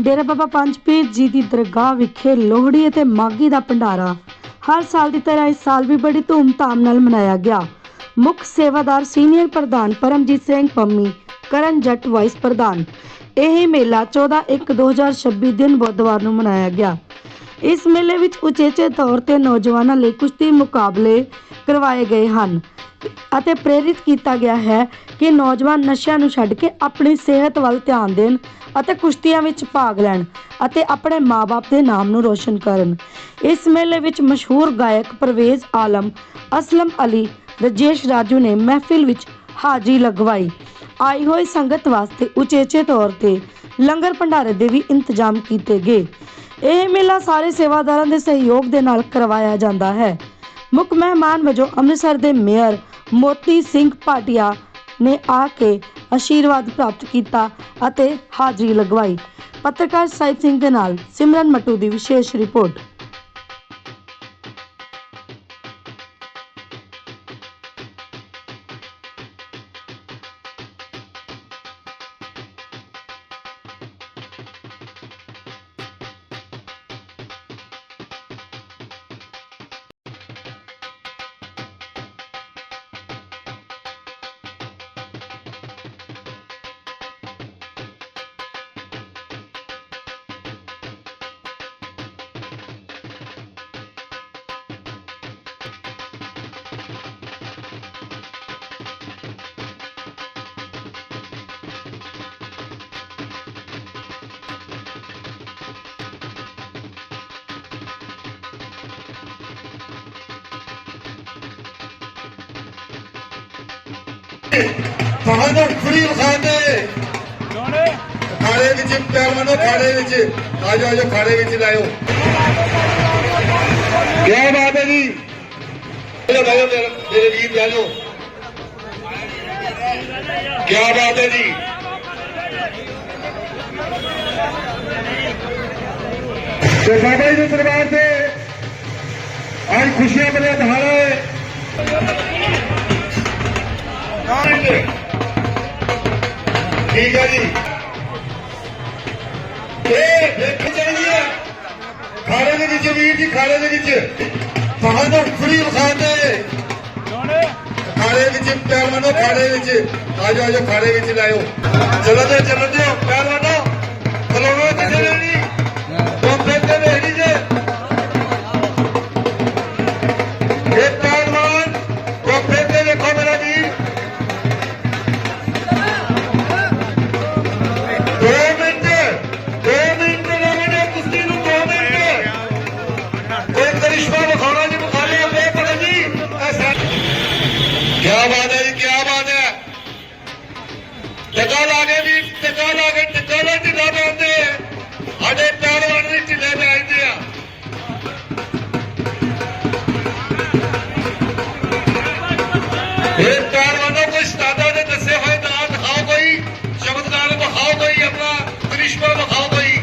ਡੇਰਾ ਬਾਬਾ ਪੰਜ ਜੀ ਦੀ ਦਰਗਾਹ ਵਿਖੇ ਲੋਹੜੀ ਅਤੇ ਮਾਗੀ ਦਾ ਭੰਡਾਰਾ। ਹਰ ਸਾਲ ਦੀ ਤਰ੍ਹਾਂ ਇਸ ਸਾਲ ਵੀ ਬੜੀ ਧੂਮ-ਧਾਮ ਨਾਲ ਮਨਾਇਆ ਗਿਆ। ਮੁੱਖ ਸੇਵਾਦਾਰ ਸੀਨੀਅਰ ਪ੍ਰਧਾਨ ਪਰਮਜੀਤ ਸਿੰਘ, ਪੰਮੀ ਕਰਨ ਜੱਟ ਵਾਈਸ ਪ੍ਰਧਾਨ। ਇਹ ਮੇਲਾ 14/1/2026 ਦਿਨ ਬੁੱਧਵਾਰ ਨੂੰ ਮਨਾਇਆ ਗਿਆ। ਇਸ ਮੇਲੇ ਵਿੱਚ ਉਚੇਚੇ ਤੌਰ ਤੇ ਨੌਜਵਾਨਾਂ ਲਈ ਕੁਸ਼ਤੀ ਮੁਕਾਬਲੇ ਕਰਵਾਏ ਗਏ ਹਨ। ਅਤੇ ਪ੍ਰੇਰਿਤ ਕੀਤਾ ਗਿਆ ਹੈ ਕਿ ਨੌਜਵਾਨ ਨਸ਼ਿਆਂ ਨੂੰ ਛੱਡ ਕੇ ਆਪਣੀ ਸਿਹਤ ਵੱਲ ਧਿਆਨ ਦੇਣ ਅਤੇ ਕੁਸ਼ਤੀਆਂ ਵਿੱਚ ਭਾਗ ਲੈਣ ਅਤੇ ਆਪਣੇ ਮਾਪੇ ਦੇ ਨਾਮ ਨੂੰ ਰੋਸ਼ਨ ਕਰਨ। ਇਸ ਮੇਲੇ ਵਿੱਚ ਮਸ਼ਹੂਰ ਗਾਇਕ ਪਰਵੇਜ਼ ਆਲਮ, ਅਸਲਮ ਅਲੀ, ਰਜੇਸ਼ ਰਾਜੂ ਨੇ ਮਹਿਫਿਲ ਵਿੱਚ ਹਾਜ਼ਰੀ ਲਗਵਾਈ। ਆਈ ਹੋਈ ਸੰਗਤ ਵਾਸਤੇ ਉਚੇਚੇ ਤੌਰ ਤੇ ਲੰਗਰ ਭੰਡਾਰੇ ਦੇ ਵੀ ਇੰਤਜ਼ਾਮ ਕੀਤੇ ਗਏ। ਇਹ ਮੇਲਾ ਸਾਰੇ ਸੇਵਾਦਾਰਾਂ ਦੇ ਸਹਿਯੋਗ ਦੇ ਨਾਲ ਕਰਵਾਇਆ ਜਾਂਦਾ ਹੈ। ਮੁੱਖ ਮਹਿਮਾਨ ਵਜੋਂ ਅੰਮ੍ਰਿਤਸਰ ਦੇ ਮੇਅਰ ਮੋਤੀ ਸਿੰਘ ਭਾਟੀਆ ਨੇ ਆ ਕੇ ਆਸ਼ੀਰਵਾਦ ਪ੍ਰਾਪਤ ਕੀਤਾ ਅਤੇ ਹਾਜ਼ਰੀ ਲਗਵਾਈ। ਪੱਤਰਕਾਰ ਸਾਹਿਬ ਸਿੰਘ ਦੇ ਨਾਲ ਸਿਮਰਨ ਮਟੂ ਦੀ ਵਿਸ਼ੇਸ਼ ਰਿਪੋਰਟ। ਤੁਹਾਨੂੰ ਖੁਰੀ ਵਿਖਾਉਂਦੇ ਖਾੜੇ ਵਿੱਚ ਪਿਆਰ ਮਨੋ ਖਾੜੇ ਵਿੱਚ। ਆ ਜਾਓ ਆ ਜਾਓ ਖਾੜੇ ਵਿੱਚ ਲਾਇਓ। ਕੀ ਬਾਤ ਹੈ ਜੀ ਚਲੋ ਲਾਇਓ ਮੇਰੇ ਮੇਰੇ ਵੀਰ ਲੈ ਲਓ। ਕੀ ਬਾਤ ਹੈ ਜੀ ਤੇ ਬਾਬਾ ਜੀ ਦੇ ਦਰਬਾਰ ਤੇ ਅੱਜ ਖੁਸ਼ੀਆਂ ਭਰਿਆ ਦਿਹਾੜਾ ਠੀਕ ਹੈ ਜੀ। ਇਹ ਦੇਖ ਹੈ। ਖਾੜੇ ਦੇ ਵਿੱਚ ਵੀਰ ਜੀ ਖਾੜੇ ਦੇ ਵਿੱਚ ਤੁਹਾਨੂੰ ਖੁਰੀ ਵਿਖਾਉਂਦੇ ਖਾੜੇ ਵਿੱਚ ਮਨੋ ਖਾੜੇ ਵਿੱਚ। ਆ ਜਾਓ ਆ ਜਾਓ ਖਾੜੇ ਵਿੱਚ ਲਾਇਓ ਚਲੋ ਤੇ ਚਲੋ ਤੇ ਟਿਕਾ ਲਾ ਕੇ ਵੀ ਟਿਕਾ ਲਾ ਕੇ ਟਿਕਾ ਲਾ ਢਿੱਲਾ ਪੈਂਦੇ ਸਾਡੇ ਪਹਿਲਵਾਨ ਵੀ ਢਿੱਲੇ ਪੈਂਦੇ ਆ ਇਹ ਪਹਿਲਵਾਨੋਂ ਕੋਈ ਸਤਾਦਾ ਦੇ ਦੱਸੇ ਹੋਏ ਨਾਂ ਦਿਖਾਓ ਕੋਈ ਚਮਤਕਾਰ ਵਿਖਾਓ ਕੋਈ ਆਪਣਾ ਕ੍ਰਿਸ਼ਮਾ ਵਿਖਾਓ ਕੋਈ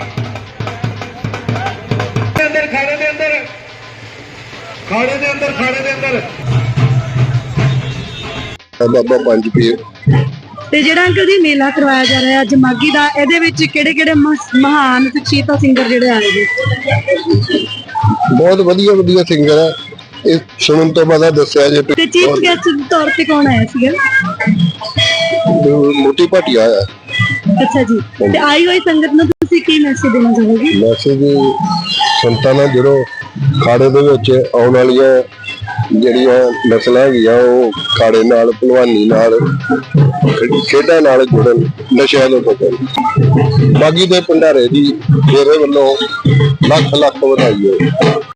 ਅੰਦਰ ਖਾੜੇ ਦੇ ਅੰਦਰ ਖਾੜੇ ਦੇ ਅੰਦਰ ਖਾੜੇ ਦੇ ਅੰਦਰ ਬਾਬਾ ਪੰਜ ਪੀਰ ਤੇ ਜਿਹੜਾ ਅੰਕਲ ਜੀ ਮੇਲਾ ਕਰਵਾਇਆ ਜਾ ਰਿਹਾ ਅੱਜ ਮਾਗੀ ਦਾ ਇਹਦੇ ਵਿੱਚ ਕਿਹੜੇ ਕਿਹੜੇ ਮਹਾਨ ਸ਼ਖਸੀਅਤਾਂ ਸਿੰਗਰ ਜਿਹੜੇ ਆਏ ਜੀ ਬਹੁਤ ਵਧੀਆ ਵਧੀਆ ਸਿੰਗਰ ਹੈ। ਇਹ ਸੁਣਨ ਤੋਂ ਬਾਅਦ ਦੱਸਿਆ ਜੇ ਤੇ ਚੀਫ ਗੈਸਟ ਦੇ ਤੌਰ ਤੇ ਕੌਣ ਆਇਆ ਸੀਗਾ? ਮੋਟੀ ਭਾਟੀਆ ਆਇਆ। ਅੱਛਾ ਜੀ। ਤੇ ਆਈ ਹੋਈ ਸੰਗਤ ਨੂੰ ਤੁਸੀਂ ਕੀ ਮੈਸੇਜ ਦੇਣਾ ਚਾਹੋਗੇ? ਮੈਸੇਜ ਸੰਤਾਂ ਨਾਲ ਜਦੋਂ ਖਾੜੇ ਦੇ ਵਿੱਚ ਆਉਣ ਵਾਲੀਆਂ ਜਿਹੜੀਆਂ ਨਸਲਾਂ ਹੈਗੀਆਂ ਉਹ ਖਾੜੇ ਨਾਲ, ਭਲਵਾਨੀ ਨਾਲ, ਖੇਡਾਂ ਨਾਲ ਜੁੜਨ, ਨਸ਼ਿਆਂ ਤੋਂ ਬਚਣ। ਬਾਗੀ ਦੇ ਭੰਡਾਰੇ ਦੀ ਮੇਰੇ ਵੱਲੋਂ ਲੱਖ ਲੱਖ ਵਧਾਈ ਹੋਵੇ